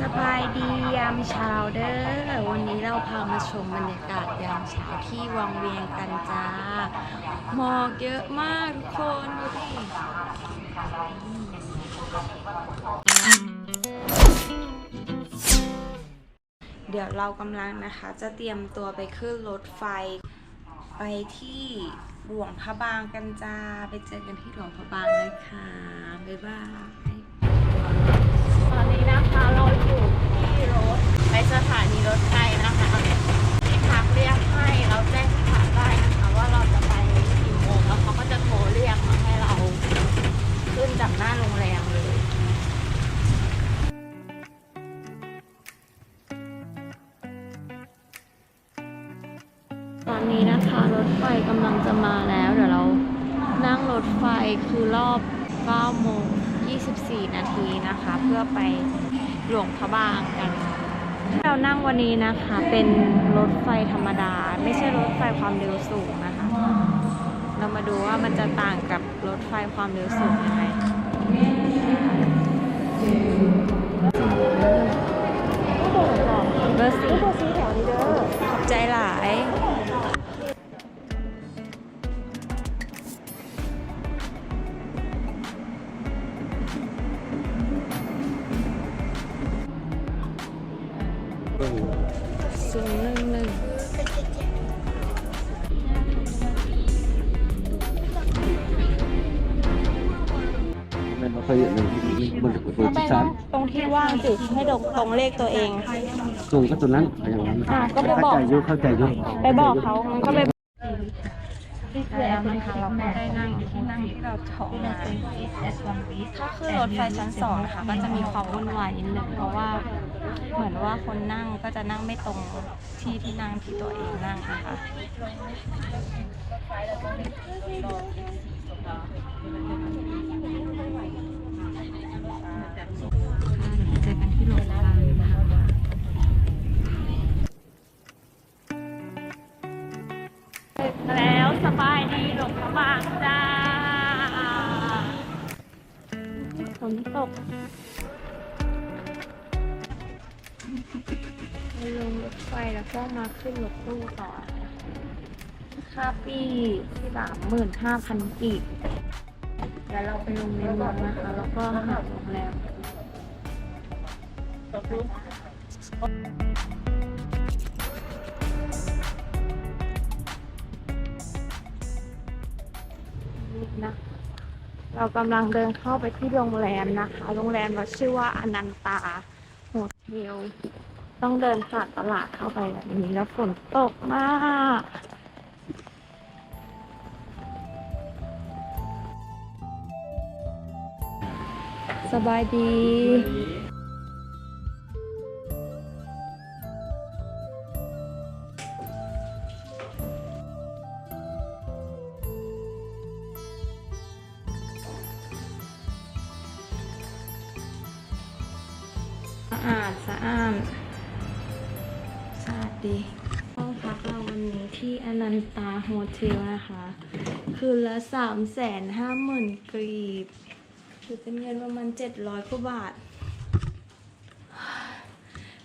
สบายดียามเช้าเด้อ วันนี้เราพามาชมบรรยากาศยามเช้าที่วังเวียงกันจ้า หมอกเยอะมากทุกคนดูดิเดี๋ยวเรากำลังนะคะจะเตรียมตัวไปขึ้นรถไฟ ไปที่หลวงพระบางกันจ้า ไปเจอกันที่หลวงพระบางนะคะ บ๊ายบาย อนนี้นะคะเราอยู่ที่รถไปสถานีรถไฟนะคะที่พักเรียกให้เราแจ้งที่พักได้นะคะ ว่าเราจะไปกี่โมงแล้วเขาก็จะโทรเรียกมาให้เราขึ้นจากหน้าโรงแรมเลยตอนนี้นะคะรถไฟกำลังจะมาแล้ว เดี๋ยวเรานั่งรถไฟคือรอบ9โมง 24นาทีนะคะ เพื่อไปหลวงพระบางกันที่เรานั่งวันนี้นะคะ เป็นรถไฟธรรมดา ไม่ใช่รถไฟความเร็วสูงนะคะ เรามาดูว่ามันจะต่างกับรถไฟความเร็วสูงยังไงเบอร์สี่ สิให้ดกตรงเลขตัวเอง สูงก็ตัวนั้นอย่างนั้นอะก็ไปบอก เข้าใจอยุเข้าใจอยุไปบอกเขามันก็ไปแล้วนะคะเราก็ได้นั่งที่นั่งที่เราจองมาถ้าขึ้นรถไฟชั้นสองนะคะก็จะมีความวุ่นวายนิดนึงเพราะว่าเหมือนว่าคนนั่งก็จะนั่งไม่ตรงที่ที่นั่งที่ตัวเองนั่งนะคะ แล้วสบายดีหลงพระบางจ้าฝนตกไปลงรถไฟแล้วก็มาขึ้นรถตู้ต่อค่าปีที่สามหมื่นห้าพันกีบเดี๋ยวเราไปลงในเมืองนะคะ แล้วก็หาโรงแรม นี่นะเรากำลังเดินเข้าไปที่โรงแรมนะคะ โรงแรมเราชื่อว่าอนันตาโฮเทล ต้องเดินผ่านตลาดเข้าไปแบบนี้แล้วฝนตกมากสบายดี โฮเทลนะคะ คืนละสามแสนห้าหมื่นกรีบคือเป็นเงินประมาณเจ็ดร้อยกว่าบาท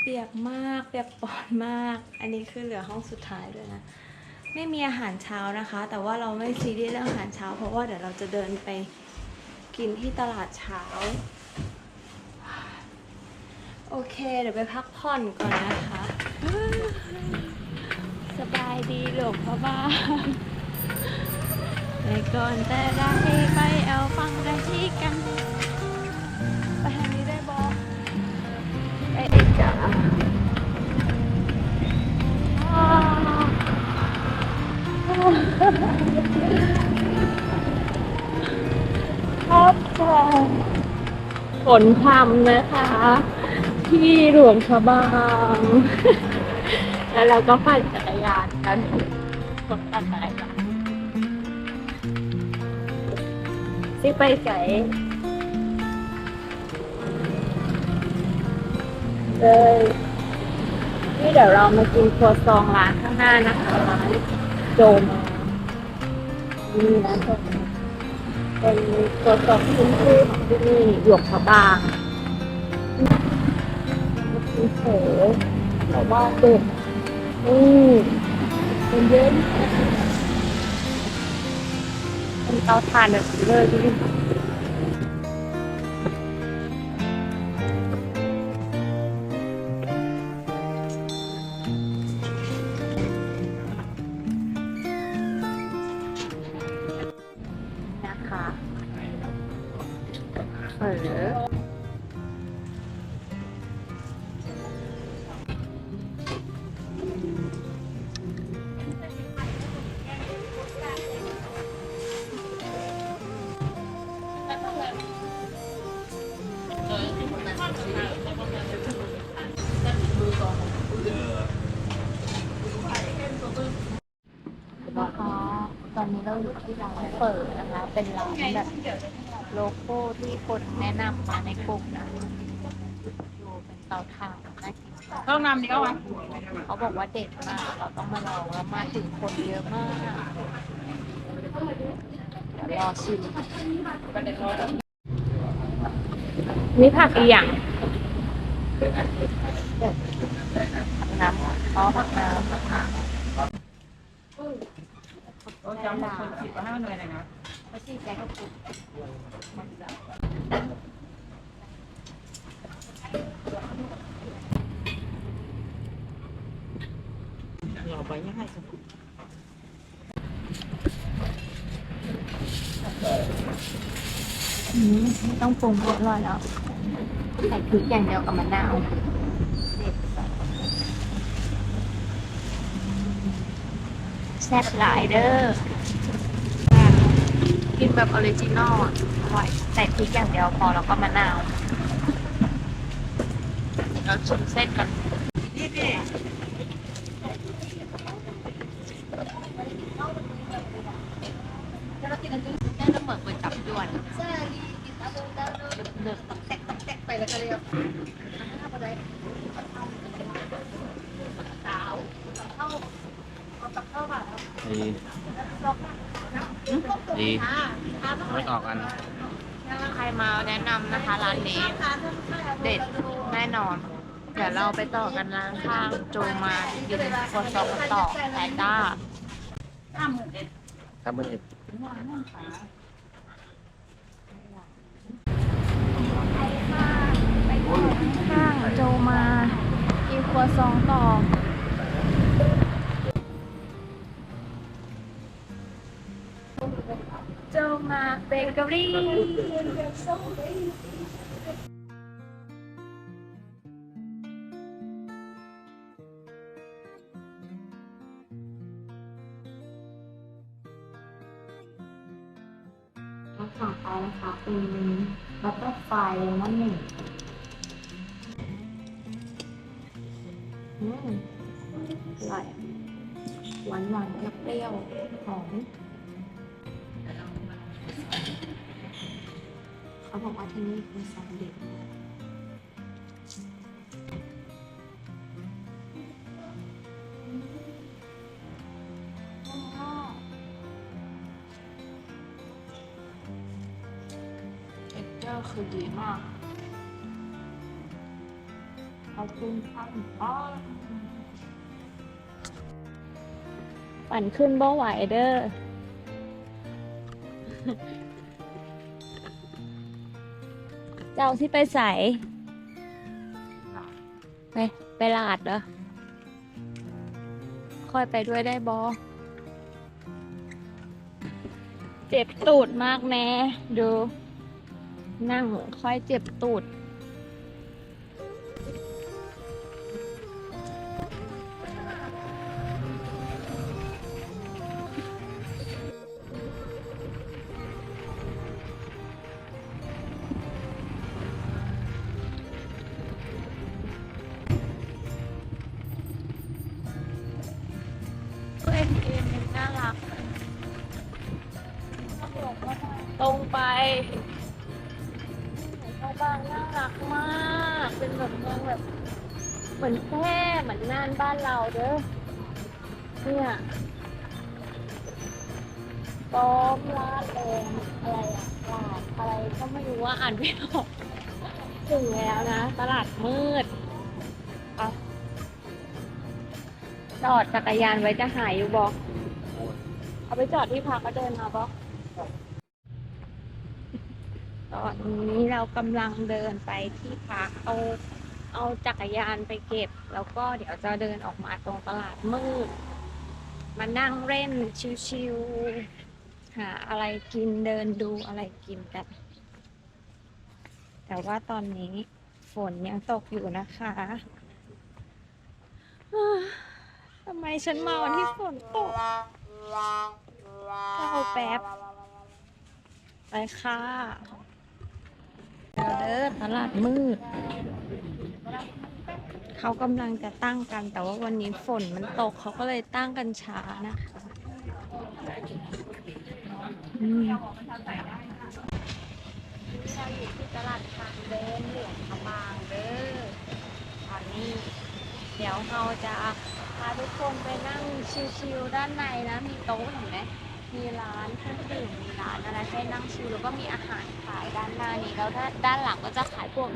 เปียกมากเปียกปอนมาก อันนี้คือเหลือห้องสุดท้ายด้วยนะ ไม่มีอาหารเช้านะคะ แต่ว่าเราไม่ซีเรียสเรื่องอาหารเช้า เพราะว่าเดี๋ยวเราจะเดินไปกินที่ตลาดเช้า โอเค เดี๋ยวไปพักผ่อนก่อนนะคะ บายดีหลบพระบ้านแต่ก่อนแต่ได้ไปเอาฟังได้ที่กัน ไปทางนี้ได้บอกไปเอกจ้าชอบจังฝนพรำนะคะ ที่หลวงพระบาง แล้วเราก็ปั่นจักร ยานกันฝนปั่นจักรยานที่ไปใส่เลยนี่เดี๋ยวเรามากินครัวซองร้านข้างหน้านะคะร้านโจมนี่นะโจมเป็นครัวซองขึ้นชื่อของที่นี่หลวงพระบางโอ้โหแต่ว่าเด็ด โอ้เป็นเยอะเป็นเตาถ่านแบบเลยดูดิ อนนี้เราอยู่ที่ร้านเปิดนะคะ เป็นร้านแบบโลโก้ที่คนแนะนำมาในกลุ่มนะดูเป็นเตาถ่านน่ากินมากต้องนำนี้ก็วะเขาบอกว่าเด็ดมาก เราต้องมาลองแล้วมาถึงคนเยอะมากเดี๋ยวรอชิมมีผักอีกอย่างน้ำอ๋อผักน้ำ โอ้จำคนผิดว่าให้มันหน่อยหน่อยนะไม่ใช่แกกะปุกเราไปยังไงสิอืมไม่ต้องปรุงรียบร้อยแล้วใส่พริกอย่างเดียวกับมะนาวเด็ดแซ่บหลายเด้อ แบบออริจินอลอะอร่อยใส่พริกอย่างเดียวพอแล้วก็มะนาวเราชิมเส้นกันนี่พี่ได้แล้วเหมือนก๋วยจับยวนเดือดตักแตกตักแตกไปแล้วก็เรียกสาวเข้าเอาตักเข้ามาดี ดี ไม่ออกกันถ้าใครมาแนะนำนะคะร้านนี้ เด็ดแน่นอน เดี๋ยวเราไปต่อกันร้านข้างโจมากินครัวซองกันต่อแพนด้าห้าหมื่นเอ็ดถ้ามันเอ็ดข้างโจมากินครัวซองต่อ เบเกอรี่เราสั่งไปนะคะเป็นบัตเตอร์ไฟเลมอนหนึ่งอืมอร่อยหวานหวานเปรี้ยวหอม เขาบอกว่าที่นี่คือซอสเด็ดเท็กเจอร์คือดีมากขอบคุณค่ะอ๋อปั่นขึ้นบ่ไหวเด้อ จ้าที่ไปใส่ไปไปลาดเหรอค่อยไปด้วยได้บอเจ็บตูดมากแน่ดู นั่งค่อยเจ็บตูด บางน่ารักมาก เป็นแบบเมืองแบบ เหมือนแพร่เหมือนน่านบ้านเราเด้อเนี่ยต้อมลาดเองอะไรอะอะไรก็ไม่รู้ว่าอ่านไม่ออกถึงแล้วนะ ตลาดมืดจอดจักรยานไว้จะหายอยู่บอก เอาไปจอดที่พักก็เดินมาบอก อนนี้เรากำลังเดินไปที่พักเอาเอาจักรยานไปเก็บ แล้วก็เดี๋ยวจะเดินออกมาตรงตลาดมืด มานั่งเล่นชิวๆหาอะไรกินเดินดูอะไรกินกัน แต่ว่าตอนนี้ฝนยังตกอยู่นะคะทำไมฉันมาวันที่ฝนตกก็เอาแป๊บ ไปค่ะ เด้อตลาดมืด เขากำลังจะตั้งกัน แต่ว่าวันนี้ฝนมันตกเขาก็เลยตั้งกันช้านะคะอืมเราอยู่ที่ตลาดทางเดินเหลืองพระบางเด้อตอนนี้ เดี๋ยวเราจะพาทุกคนไปนั่งชิลๆด้านในนะ มีโต๊ะเห็นไหม มีร้านเครื่องดื่มมีร้านอะไรให้นั่งชิลแล้วก็มีอาหารขายด้านหน้านี้แล้วด้านด้านหลังก็จะขายพวก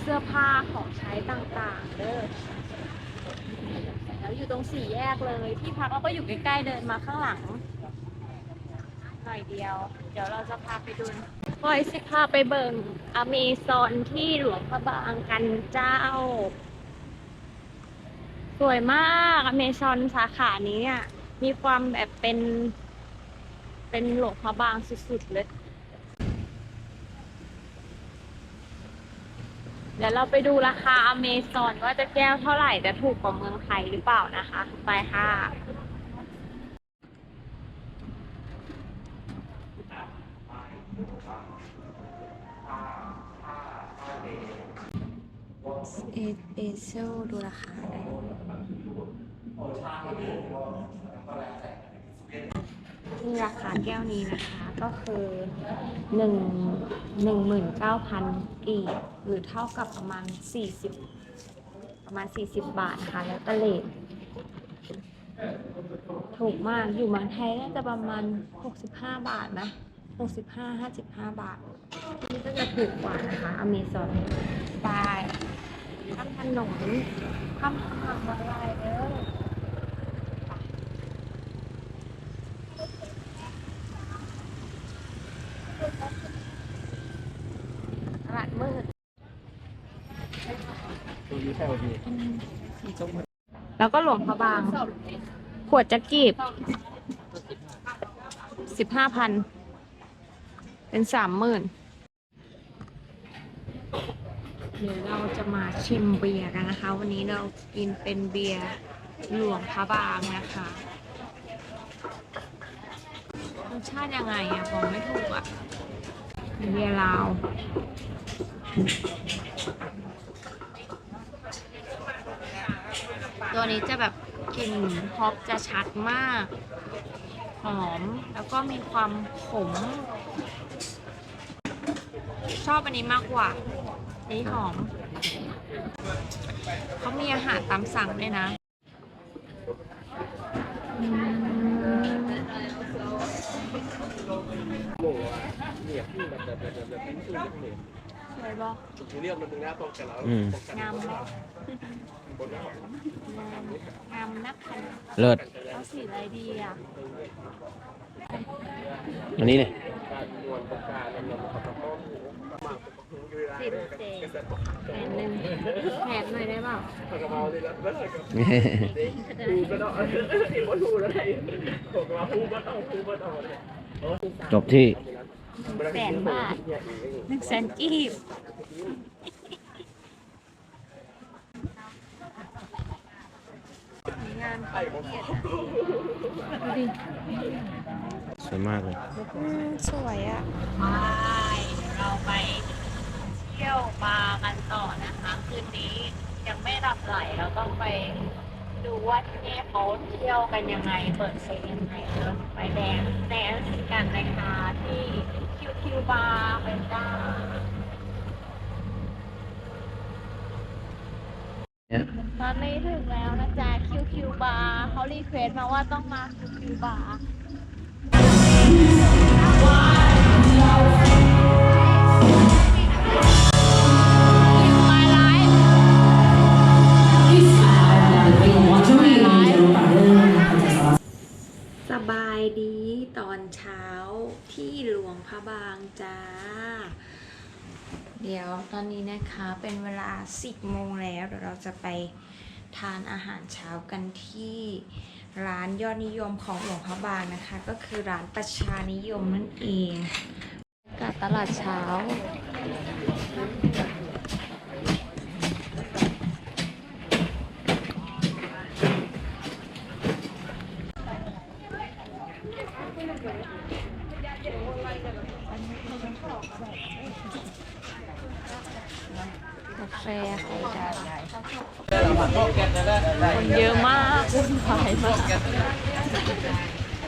เสื้อผ้าของใช้ต่างๆเด้อแล้วอยู่ตรงสี่แยกเลยที่พักเราก็อยู่ใกล้ๆเดินมาข้างหลังหน่อยเดียว เดี๋ยวเราจะพาไปดูปล่อยสิพาไปเบิ่งอเมซอนที่หลวงพระบางกันเจ้า สวยมากอเมซอนสาขานี้เนี่ยมีความแบบเป็น เป็นหลวงพระบางสุดๆเลย เดี๋ยวเราไปดูราคาอเมซอนว่าจะแก้วเท่าไหร่จะถูกกว่าเมืองไทยหรือเปล่านะคะ ไปค่ะเอเอเซลดูราคาได้ นี่ราคาแก้วนี้นะคะก็คือหนึ่งหนึ่งหมื่นเก้าพันกีบหรือเท่ากับประมาณสี่สิบประมาณสี่สิบบาทนะคะแล้วตะเลทถูกมากอยู่เมืองไทยน่าจะประมาณหกสิบห้าบาทนะหกสิบห้าห้าสิบห้าบาทที่นี่ก็จะถูกกว่านะคะอเมซอนไปข้ามถนนข้ามทางมาลายเด้อตลาดมืด ตัวนี้ใช่ป่ะพี่ แล้วก็หลวงพระบาง ขวดจะกีบสิบห้าพัน เป็นสามหมื่นเดี๋ยวเราจะมาชิมเบียร์กันนะคะ วันนี้เรากินเป็นเบียร์หลวงพระบางนะคะรสชาติยังไงอะบอกไม่ถูกอะเบียร์ลาว ตัวนี้จะแบบกลิ่นฮอปจะชัดมาก หอมแล้วก็มีความขม ชอบอันนี้มากกว่าอันนี้หอม เขามีอาหารตามสั่งด้วยนะอืมโหเนี่ยพี่แบบแบบแบบแบบเป็นชื่อเรียกสวยบอกผมเรียกมันตรงหน้าตรงกันแล้ว งามไหมงามนักขันเลิศเอาสีอะไรดีอะอันนี้เนี่ยการนวลตรงกลางมันเราเขาต้องสิบเจแผนหนึ่งแผนหน่อยได้เปล่ากระเมาเลยแล้วแล้วก็คูก็ต้องที่ว่าคูแล้วไงของเราคูก็ต้องคูก็ต้องเลยจบที่แสนบาทหนึ่งแสนกีบ งานเขาละเอียดอะดูดิสวยมากเลยอืมสวยอะไปเราไปเที่ยวบาร์กันต่อนะคะ คืนนี้ยังไม่หลับไหลเราต้องไปดูว่าที่นี่เขาเที่ยวกันยังไง เปิดเพลงยังไงเนอะไปแดนซ์แดนซ์กันนะคะที่คิวคิวบาร์เป็นจ้าเนี่ยตอนนี้ถึงแล้วนะจ๊ะ คิวบาร์เขารีเควสมาว่าต้องมาคิวบาร์สบายดีตอนเช้าที่หลวงพระบางจ้า เดี๋ยวตอนนี้นะคะเป็นเวลา 10โมงแล้วเดี๋ยวเราจะไป ทานอาหารเช้ากันที่ร้านยอดนิยมของหลวงพระบางนะคะ ก็คือร้านประชานิยมนั่นเองกับตลาดเช้า กาแฟไข่ดาว คนเยอะมากวุ่นวายมาก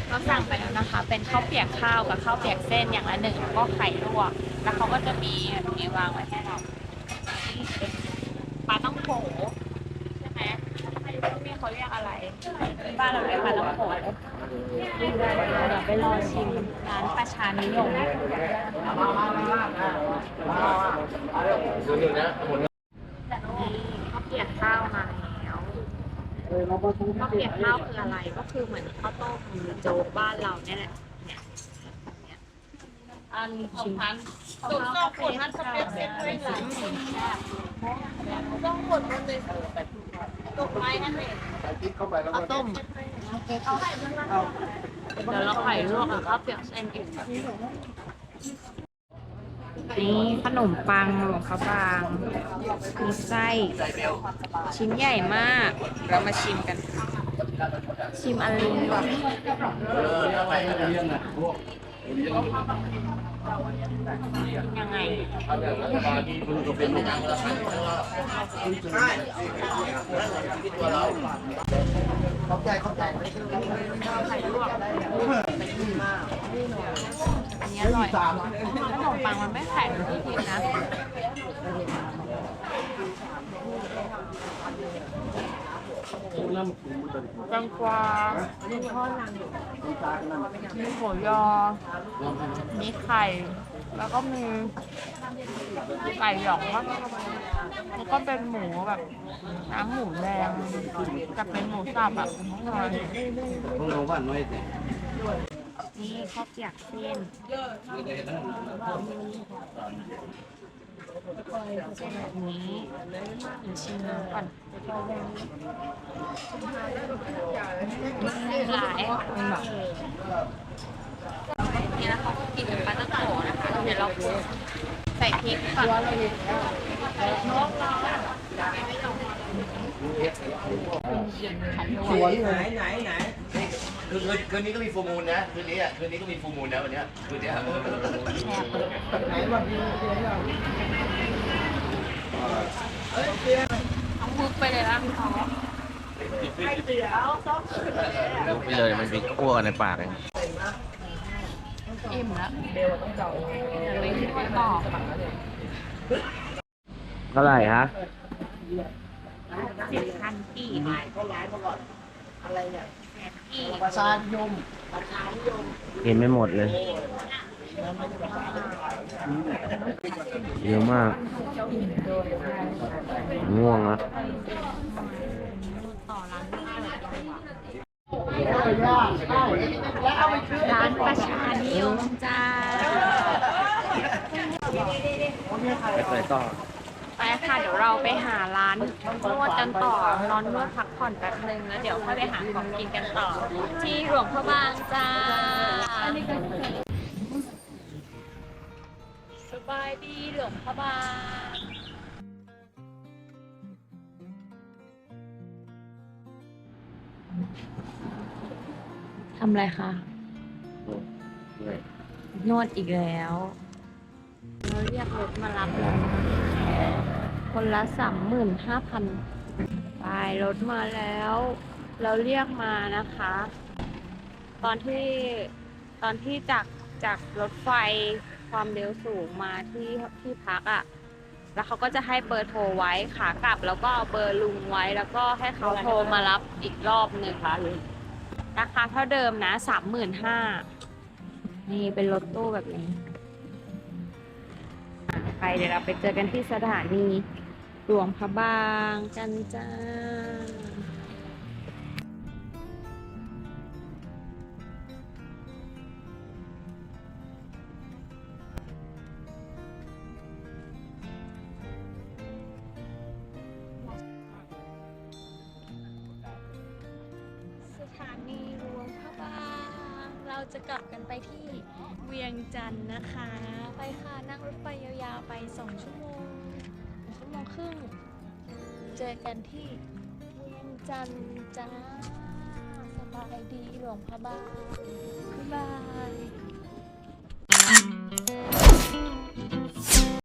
เราสั่งไปแล้วนะคะ เป็นข้าวเปียกข้าวกับข้าวเปียกเส้นอย่างละหนึ่งแล้วก็ไข่ลวก แล้วเขาก็จะมีแบบนี้วางไว้ให้เรานี่เป็นปลาต้องโขใช่ไหมไม่รู้ว่าพี่เขาเรียกอะไรบ้านเราเรียกปลาต้องโขเดี๋ยวไปรอชิมร้านประชานิยมนี่ข้าวเปียกข้าวมาแล้ว ข้าวเปียกข้าวคืออะไรก็คือเหมือนข้าวต้มหรือโจ๊กบ้านเราเนี่ยแหละเนี่ยเนี่ยอันชิมพันตุ๋นสองคนพันข้าวเปียกเส้นด้วยหลายสิ่งแซ่บต้องหมดมันเลยตกไม้นั่นเองข้าวต้มเดี๋ยวเราไข่ลวกกับข้าวเปียกเส้นอีกนี่ นี่ขนมปังหลวงพระบาง มีไส้ ชิ้นใหญ่มาก เรามาชิมกัน ชิมอันลิงก่อนยังไงไข่ลวกอันนี้อร่อย มปังมันไม่แข็งที่จริงนะแตงกวามีทอดลังมีหยอ มีไข่ แล้วก็มีไก่หยองว่าแล้วก็เป็นหมูแบบน้ำหมูแดงกับเป็นหมูสับแบบข้างใน นี่ข้าวเปียกเส้นเส้นแบบนี้เดี๋ยวชิมน้ำก่อนหลายเป็นแบบนี่นะคะกินกับปลาตั้งโกนะคะเดี๋ยวเราใส่พริกก่อนสวนไหนไหนไหน คือคืนคืนนี้ก็มีฟูมูลนะคืนนี้อะคืนนี้ก็มีฟูมูลนะวันเนี้ยคืนเนี้ยไหนบอกที่เสียงเาเอ้ยเสีงเอามุกไปเลยละพี่ขอไม่เสียวต้องไม่เลยมันมีกั้วในปากเองอิ่มแล้วเบลต้องเจองอย่าลืที่ต่อเท่าไหร่ฮะสิบพันปีเท่าไหร่เมาก่อนอะไรเนี่ย ประชานิยมกินไม่หมดเลยเยอะมาก ง่วงนะต่อร้านร้านประชานิยมจ้าไปต่อ ค่ะ เดี๋ยวเราไปหาร้านนวดกันต่อนอนนวดพักผ่อนแป๊บนึงแล้วเดี๋ยวค่อยไปหาของกินกันต่อ ที่หลวงพระบางจ้า สบายดีหลวงพระบางทำอะไรคะ นวดอีกแล้ว เราเรียกรถมารับแล้วนะ คนละสามหมื่นห้าพันไปรถมาแล้ว เราเรียกมานะคะ ตอนที่ตอนที่จากจากรถไฟความเร็วสูงมาที่ที่พักอะ่ะ แล้วเขาก็จะให้เบอร์โทรไว้ขากลับ แล้วก็เอาเบอร์ลุงไว้ แล้วก็ให้เขาโทรมารับอีกรอบหนึ่งค่ะราคาเท่าเดิมนะสามหมื่นห้านี่เป็นรถตู้แบบนี้ ไปเดี๋ยวเราไปเจอกันที่สถานี หลวงพระบางกันจ้า สถานีหวงพระบาง เราจะกลับกันไปที่เวียงจันทร์นะคะ ไปค่ะนั่งรถไฟยาวๆไปสองชั่วโมง โมงครึ่ง เจอกันที่เวียงจันทร์จ้า สบายดีหลวงพระบางบ๊ายบาย